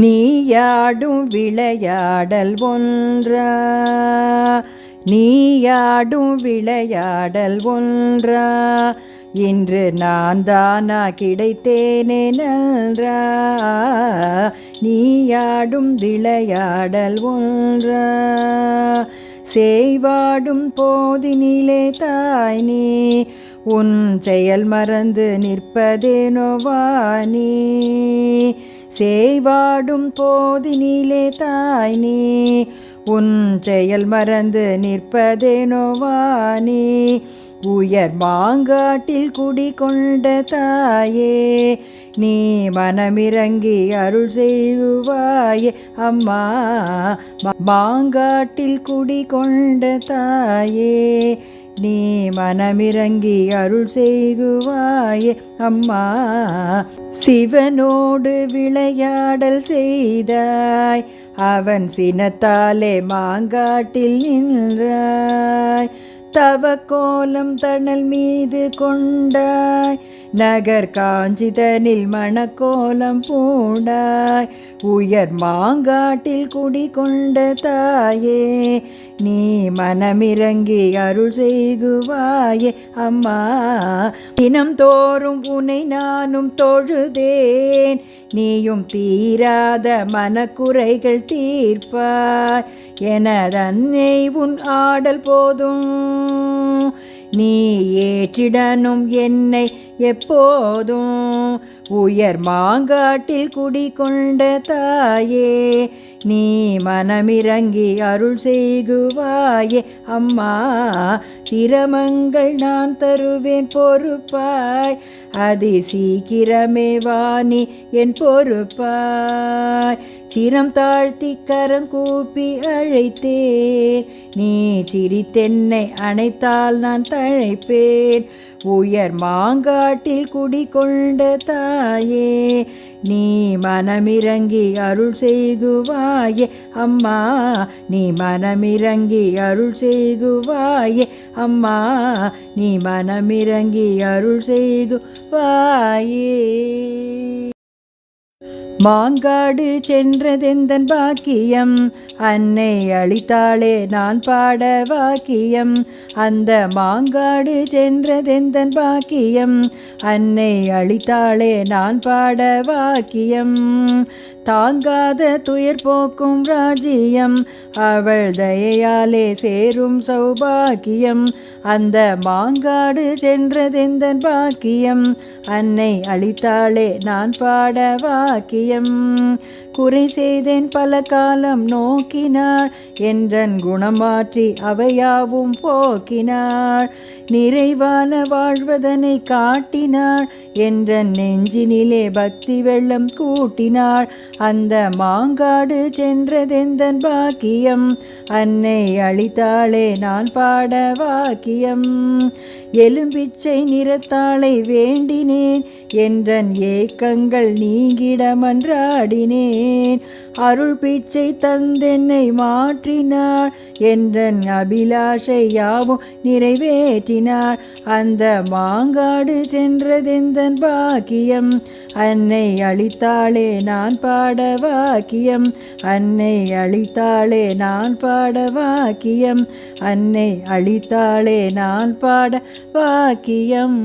நீயாடும் விளையாடல் ஒன்றா? நீயாடும் விளையாடல் ஒன்றா? இன்று நான் தானா கிடைத்தேனே நன்றா? நீயாடும் விளையாடல் ஒன்றா? செய்வாடும் போதினிலே தாய் நீ உன் செயல் மறந்து நிற்பதேனோவா நீ செய்வாடும் போதினிலே தாய் நீ உன் செயல் மறந்து நிற்பதேனோவா உயர் மாங்காட்டில் குடிகொண்ட தாயே நீ மனமிறங்கி அருள் செய்வாயே அம்மா மாங்காட்டில் குடிகொண்ட தாயே. நீ மனமிறங்கி அருள் செய்குவாயே அம்மா. சிவனோடு விளையாடல் செய்தாய். அவன் சினத்தாலே மாங்காட்டில் நின்றாய். தவ கோலம் தணல் மீது கொண்டாய். நகர் காஞ்சிதனில் மணக்கோலம் பூண்டாய். உயர் மாங்காட்டில் குடிகொண்ட தாயே நீ மனமிறங்கி அருள் செய்குவாயே அம்மா. தினம் தோறும் உன்னை நானும் தொழுதேன். நீயும் தீராத மனக்குறைகள் தீர்ப்பாய். எனதன்னை உன் ஆடல் போதும். நீ ஏற்றிடனும் என்னை எப்போதும். உயர் மாங்காட்டில் குடிகொண்ட தாயே நீ மனமிறங்கி அருள் செய்குவாயே அம்மா. சிரமங்கள் நான் தருவேன் பொறுப்பாய். அதி சீக்கிரமே வாணி என் பொறுப்பாய். சிரம் தாழ்த்தி கரம் கூப்பி அழைத்தேன். நீ சிரித்தென்னை அணைத்தால் நான் தழைப்பேன். உயர் மாங்காட்டில் குடிகொண்ட தாயே. நீ மனமிறங்கி அருள் செய்குவாயே அம்மா. நீ மனமிறங்கி அருள் செய்குவாயே அம்மா. நீ மனமிறங்கி அருள் செய்குவாயே மாங்காடு சென்றதெந்தன் பாக்கியம். அன்னை அளித்தாளே நான் பாட வாக்கியம். அந்த மாங்காடு சென்றதெந்தன் பாக்கியம். அன்னை அளித்தாளே நான் பாட வாக்கியம். தாங்காத துயர் போக்கும் ராஜ்யம் அவள் தயையாலே சேரும் சௌபாக்கியம் அந்த மாங்காடு சென்றதெந்தன் பாக்கியம் அன்னை அளித்தாளே நான் பாட வாக்கியம். குறை செய்தேன் பல காலம் நோக்கினாள் என்றன் குணமாற்றி அவையாவும் போக்கினாள். நிறைவான வாழ்வதனை காட்டினாள் என்றன் நெஞ்சினிலே பக்தி வெள்ளம் கூட்டினாள். அந்த மாங்காடு சென்றதெந்தன் பாக்கியம். அன்னை அளித்தாளே நான் பாட வாக்கியம். எலும்பிச்சை நிறத்தாளை வேண்டினேன். என்றன் ஏக்கங்கள் நீங்கிட மன்றாடினேன். அருள் பிச்சை தந்தென்னை மாற்றினாள். என்றன் அபிலாஷை யாவும் நிறைவேற்றினாள். அந்த மாங்காடு சென்றதெந்தன் பாக்கியம். அன்னை அளித்தாளே நான் பாட வாக்கியம். அன்னை அளித்தாளே நான் பா பாட வாக்கியம். அன்னை அளித்தாளே நான் பாட வாக்கியம்.